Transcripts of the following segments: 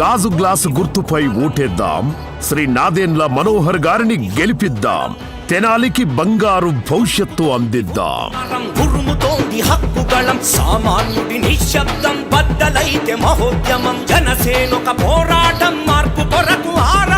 గాజు గ్లాసు గుర్తుపై ఓటేద్దాం. శ్రీ నాదేన్ల మనోహర్ గారిని గెలిపిద్దాం. తెనాలికి బంగారు భవిష్యత్తు అందిద్దాం. ఉరుముతోంది హక్కుగళం సామాన్యుడి నిశ్శబ్దం బద్దలైతే మహోద్యమం జనసేనొక పోరాటం మార్పు కొరకు Aara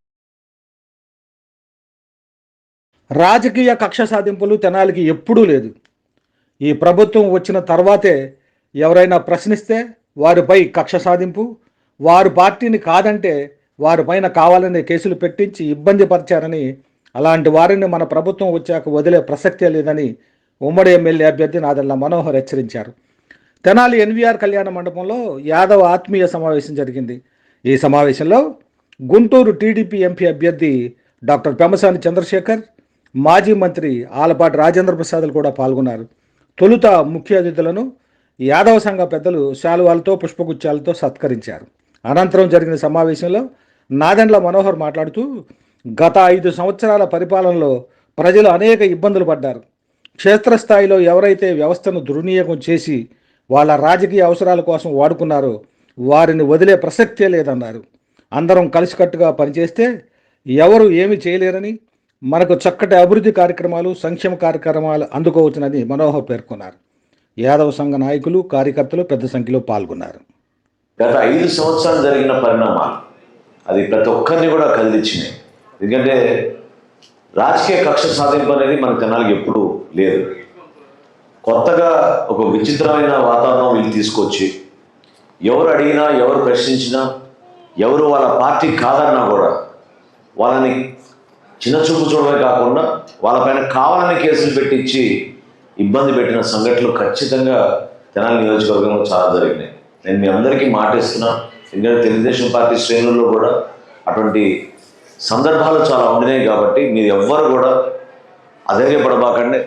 రాజకీయ కక్ష సాధింపులు తెనాలికి ఎప్పుడూ లేదు. ఈ ప్రభుత్వం వచ్చిన తర్వాతే ఎవరైనా ప్రశ్నిస్తే వారిపై కక్ష సాధింపు వారు పార్టీని కాదంటే వారిపైన కావాలనే కేసులు పెట్టించి ఇబ్బంది పరిచారని అలాంటి వారిని మన ప్రభుత్వం వచ్చాక వదిలే ప్రసక్తే లేదని ఉమ్మడి ఎమ్మెల్యే అభ్యర్థి నాదల్ల మనోహర్ హెచ్చరించారు. తెనాలి ఎన్వీఆర్ కళ్యాణ మండపంలో యాదవ్ ఆత్మీయ సమావేశం జరిగింది. ఈ సమావేశంలో గుంటూరు టీడీపీ ఎంపీ అభ్యర్థి డాక్టర్ పెమసాని చంద్రశేఖర్ మాజీ మంత్రి ఆలపాటి రాజేంద్ర ప్రసాద్లు కూడా పాల్గొన్నారు. తొలుత ముఖ్య అతిథులను యాదవ సంఘ పెద్దలు శాలువాలతో పుష్పగుచ్చాలతో సత్కరించారు. అనంతరం జరిగిన సమావేశంలో నాదెండ్ల మనోహర్ మాట్లాడుతూ గత ఐదు సంవత్సరాల పరిపాలనలో ప్రజలు అనేక ఇబ్బందులు పడ్డారు. క్షేత్రస్థాయిలో ఎవరైతే వ్యవస్థను దుర్వినియోగం చేసి వాళ్ళ రాజకీయ అవసరాల కోసం వాడుకున్నారో వారిని వదిలే ప్రసక్తే లేదన్నారు. అందరం కలిసికట్టుగా పనిచేస్తే ఎవరు ఏమి చేయలేరని మనకు చక్కటి అభివృద్ధి కార్యక్రమాలు సంక్షేమ కార్యక్రమాలు అందుకోవచ్చునని మనోహర్ పేర్కొన్నారు. యాదవ సంఘ నాయకులు కార్యకర్తలు పెద్ద సంఖ్యలో పాల్గొన్నారు. గత ఐదు సంవత్సరాలు జరిగిన పరిణామాలు అది ప్రతి ఒక్కరిని కూడా కదిలిచ్చినాయి ఎందుకంటే రాజకీయ కక్ష సాధింపు అనేది మన తెనాలికి ఎప్పుడూ లేదు. కొత్తగా ఒక విచిత్రమైన వాతావరణం వీళ్ళు తీసుకొచ్చి ఎవరు అడిగినా ఎవరు ప్రశ్నించినా ఎవరు వాళ్ళ పార్టీ కాదన్నా కూడా వాళ్ళని చిన్న చూపు చూడమే కాకుండా వాళ్ళపైన కావాలని కేసులు పెట్టించి ఇబ్బంది పెట్టిన సంఘటనలు ఖచ్చితంగా తెనాలి నియోజకవర్గంలో చాలా జరిగినాయి. నేను మీ అందరికీ మాటిస్తున్నా ఎందుకంటే తెలుగుదేశం పార్టీ శ్రేణుల్లో కూడా అటువంటి సందర్భాలు చాలా ఉండినాయి కాబట్టి మీరు ఎవ్వరు కూడా అధైర్యపడబాకండి.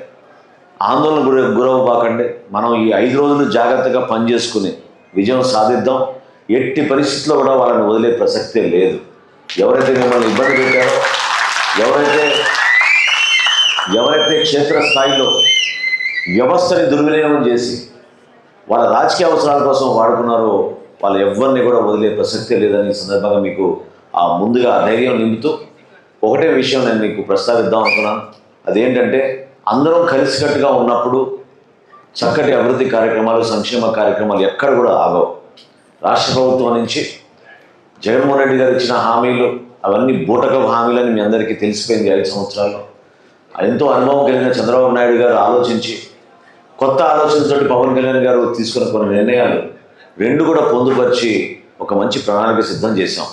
ఆందోళన గురి గురవ్వబాకండి. మనం ఈ ఐదు రోజులు జాగ్రత్తగా పనిచేసుకుని విజయం సాధిద్దాం. ఎట్టి పరిస్థితుల్లో కూడా వాళ్ళని వదిలే ప్రసక్తే లేదు. ఎవరైతే మిమ్మల్ని ఇబ్బంది పెట్టారో ఎవరైతే ఎవరైతే క్షేత్రస్థాయిలో వ్యవస్థని దుర్వినియోగం చేసి వాళ్ళ రాజకీయ అవసరాల కోసం వాడుకున్నారో వాళ్ళు ఎవరిని కూడా వదిలే ప్రసక్తే లేదని సందర్భంగా మీకు ఆ ముందుగా ధైర్యం నింపుతూ ఒకటే విషయం నేను మీకు ప్రస్తావిద్దాం అనుకున్నాను. అదేంటంటే అందరం కలిసికట్టుగా ఉన్నప్పుడు చక్కటి అభివృద్ధి కార్యక్రమాలు సంక్షేమ కార్యక్రమాలు ఎక్కడ కూడా ఆగవు. రాష్ట్ర ప్రభుత్వం నుంచి జగన్మోహన్ రెడ్డి గారు ఇచ్చిన హామీలు అవన్నీ బూటక హామీలని మీ అందరికీ తెలిసిపోయింది ఐదు సంవత్సరాల్లో. ఎంతో అనుభవం కలిగిన చంద్రబాబు నాయుడు గారు ఆలోచించి కొత్త ఆలోచనతోటి పవన్ కళ్యాణ్ గారు తీసుకున్న కొన్ని నిర్ణయాలు రెండు కూడా పొందుపరిచి ఒక మంచి ప్రణాళిక సిద్ధం చేశాం.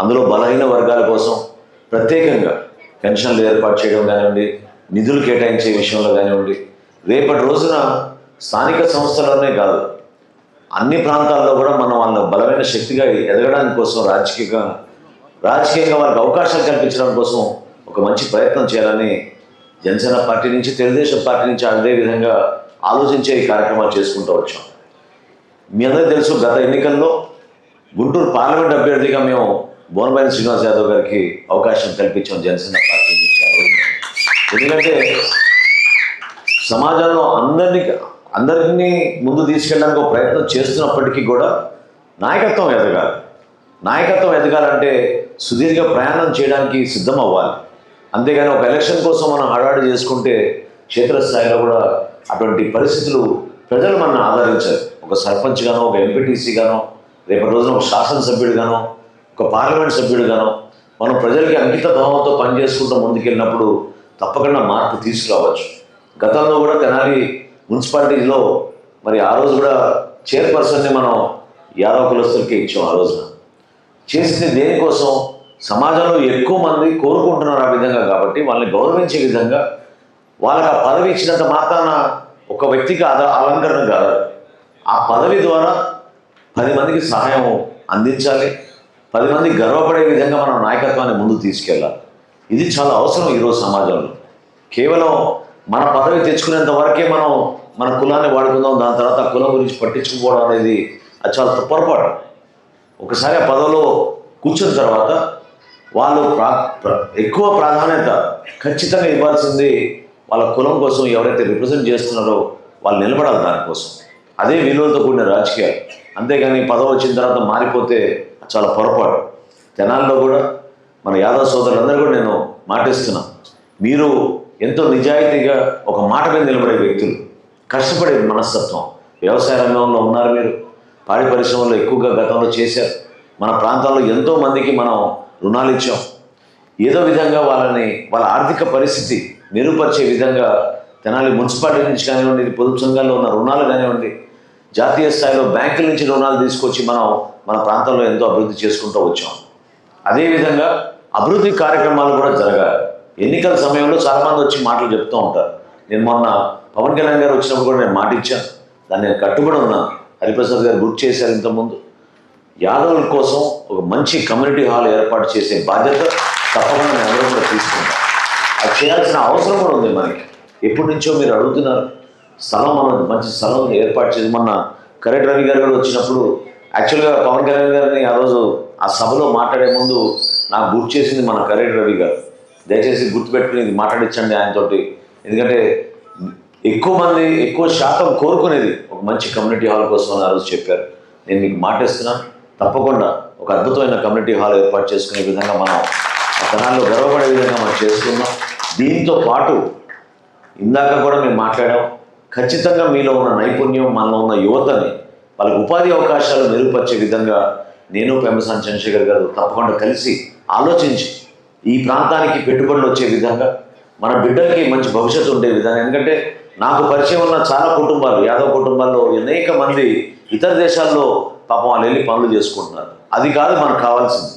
అందులో బలహీన వర్గాల కోసం ప్రత్యేకంగా పెన్షన్లు ఏర్పాటు చేయడం కానివ్వండి నిధులు కేటాయించే విషయంలో కానివ్వండి రేపటి రోజున స్థానిక సంస్థలనే కాదు అన్ని ప్రాంతాల్లో కూడా మనం వాళ్ళ బలమైన శక్తిగా ఎదగడానికి కోసం రాజకీయంగా రాజకీయంగా వారికి అవకాశాలు కల్పించడం కోసం ఒక మంచి ప్రయత్నం చేయాలని జనసేన పార్టీ నుంచి తెలుగుదేశం పార్టీ నుంచి అదే విధంగా ఆలోచించే ఈ కార్యక్రమాలు చేసుకుంటూ వచ్చాం. మీ అందరికీ తెలుసు గత ఎన్నికల్లో గుంటూరు పార్లమెంట్ అభ్యర్థిగా మేము బోనబాయిన శ్రీనివాస్ యాదవ్ గారికి అవకాశం కల్పించాం జనసేన పార్టీ నుంచి. ఎందుకంటే సమాజంలో అందరినీ అందరినీ ముందు తీసుకెళ్ళడానికి ఒక ప్రయత్నం చేస్తున్నప్పటికీ కూడా నాయకత్వం ఎదగాలి. నాయకత్వం ఎదగాలంటే సుదీర్ఘ ప్రయాణం చేయడానికి సిద్ధం అవ్వాలి అంతేగాని ఒక ఎలక్షన్ కోసం మనం హడాడు చేసుకుంటే క్షేత్రస్థాయిలో కూడా అటువంటి పరిస్థితులు ప్రజలు మనం ఆదరించారు. ఒక సర్పంచ్ గానో ఒక ఎంపీటీసీ గానో రేపటి రోజున ఒక శాసనసభ్యుడిగానో ఒక పార్లమెంట్ సభ్యుడిగానో మనం ప్రజలకి అంకిత భావంతో పనిచేసుకుంటూ ముందుకెళ్ళినప్పుడు తప్పకుండా మార్పు తీసుకురావచ్చు. గతంలో కూడా తెనాలి మున్సిపాలిటీలో మరి ఆ రోజు కూడా చైర్పర్సన్ని మనం యాదవ కులస్తులకి ఇచ్చాం ఆ రోజున. చేసింది దేనికోసం? సమాజంలో ఎక్కువ మంది కోరుకుంటున్నారు ఆ విధంగా కాబట్టి వాళ్ళని గౌరవించే విధంగా వాళ్ళకి ఆ పదవి ఇచ్చినంత మాత్రాన ఒక వ్యక్తికి అద అలంకరణ కాదు. ఆ పదవి ద్వారా పది మందికి సహాయం అందించాలి. పది మంది గర్వపడే విధంగా మనం నాయకత్వాన్ని ముందుకు తీసుకెళ్ళాలి. ఇది చాలా అవసరం ఈరోజు సమాజంలో. కేవలం మన పదవి తెచ్చుకునేంత వరకే మనం మన కులాన్ని వాడుకుందాం దాని తర్వాత కులం గురించి పట్టించుకోవడం అనేది అది చాలా పొరపాటు. ఒకసారి ఆ పదవిలో కూర్చున్న తర్వాత వాళ్ళు ప్రా ఎక్కువ ప్రాధాన్యత ఖచ్చితంగా ఇవ్వాల్సింది వాళ్ళ కులం కోసం ఎవరైతే రిప్రజెంట్ చేస్తున్నారో వాళ్ళు నిలబడాలి దానికోసం. అదే విలువలతో కూడిన రాజకీయాలు. అంతేగాని పదవి వచ్చిన తర్వాత మారిపోతే చాలా పొరపాటు. తెనాల్లో కూడా మన యాదవ్ సోదరులందరూ కూడా నేను మాటిస్తున్నా. మీరు ఎంతో నిజాయితీగా ఒక మాట మీద నిలబడే వ్యక్తులు. కష్టపడే మనస్తత్వం. వ్యవసాయ రంగంలో ఉన్నారు మీరు. పాడి పరిశ్రమలో ఎక్కువగా గతంలో చేశారు. మన ప్రాంతాల్లో ఎంతో మందికి మనం రుణాలు ఇచ్చాం. ఏదో విధంగా వాళ్ళని వాళ్ళ ఆర్థిక పరిస్థితి మెరుగుపరిచే విధంగా తెనాలి మున్సిపాలిటీ నుంచి కానివ్వండి పొదుపు సంఘాల్లో ఉన్న రుణాలు కానివ్వండి జాతీయ స్థాయిలో బ్యాంకుల నుంచి రుణాలు తీసుకొచ్చి మనం మన ప్రాంతంలో ఎంతో అభివృద్ధి చేసుకుంటూ వచ్చాం. అదేవిధంగా అభివృద్ధి కార్యక్రమాలు కూడా జరగాలి. ఎన్నికల సమయంలో చాలామంది వచ్చి మాటలు చెప్తూ ఉంటారు. నేను మొన్న పవన్ కళ్యాణ్ గారు వచ్చినప్పుడు కూడా నేను మాట ఇచ్చాను దాన్ని నేను కట్టుబడి ఉన్నాను. హరిప్రసాద్ గారు గుర్తు చేశారు ఇంతకుముందు. యాదవుల కోసం ఒక మంచి కమ్యూనిటీ హాల్ ఏర్పాటు చేసే బాధ్యత తప్పకుండా నేను అందరూ కూడా తీసుకుంటాం. అది చేయాల్సిన అవసరం కూడా ఉంది మనకి. ఎప్పటి నుంచో మీరు అడుగుతున్నారు. స్థలం మనం మంచి స్థలం ఏర్పాటు చేసి మొన్న కరెక్ట్ రవి గారు కూడా వచ్చినప్పుడు యాక్చువల్గా పవన్ కళ్యాణ్ గారిని ఆ రోజు ఆ సభలో మాట్లాడే ముందు నాకు గుర్తు చేసింది మన కరెక్ట్ రవి గారు. దయచేసి గుర్తుపెట్టుకుని ఇది మాట్లాడించండి ఆయనతోటి. ఎందుకంటే ఎక్కువ మంది ఎక్కువ శాతం కోరుకునేది ఒక మంచి కమ్యూనిటీ హాల్ కోసం ఆ రోజు చెప్పారు. నేను మీకు మాటేస్తున్నాను తప్పకుండా ఒక అద్భుతమైన కమ్యూనిటీ హాల్ ఏర్పాటు చేసుకునే విధంగా మనం ఆ తనాల్లో గర్వపడే విధంగా మనం చేస్తున్నాం. దీంతో పాటు ఇందాక కూడా మేము మాట్లాడాం ఖచ్చితంగా మీలో ఉన్న నైపుణ్యం మనలో ఉన్న యువతని వాళ్ళకి ఉపాధి అవకాశాలు మెరుగుపరిచే విధంగా నేను పెంబసాని చంద్రశేఖర్ గారు తప్పకుండా కలిసి ఆలోచించి ఈ ప్రాంతానికి పెట్టుబడులు వచ్చే విధంగా మన బిడ్డలకి మంచి భవిష్యత్తు ఉండే విధంగా ఎందుకంటే నాకు పరిచయం ఉన్న చాలా కుటుంబాలు యాదవ్ కుటుంబాల్లో అనేక మంది ఇతర దేశాల్లో పాపం వాళ్ళు వెళ్ళి పనులు చేసుకుంటున్నారు. అది కాదు మనకు కావాల్సింది.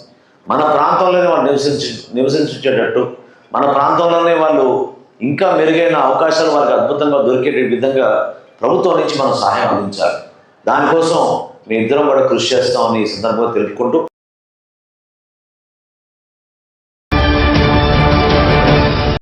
మన ప్రాంతంలోనే వాళ్ళు నివసించి నివసించేటట్టు మన ప్రాంతంలోనే వాళ్ళు ఇంకా మెరుగైన అవకాశాలు వారికి అద్భుతంగా దొరికే విధంగా ప్రభుత్వం నుంచి మనం సహాయం అందించాలి. దానికోసం మేమిద్దరం ఇద్దరం కూడా కృషి చేస్తామని ఈ సందర్భంగా తెలుపుకుంటూ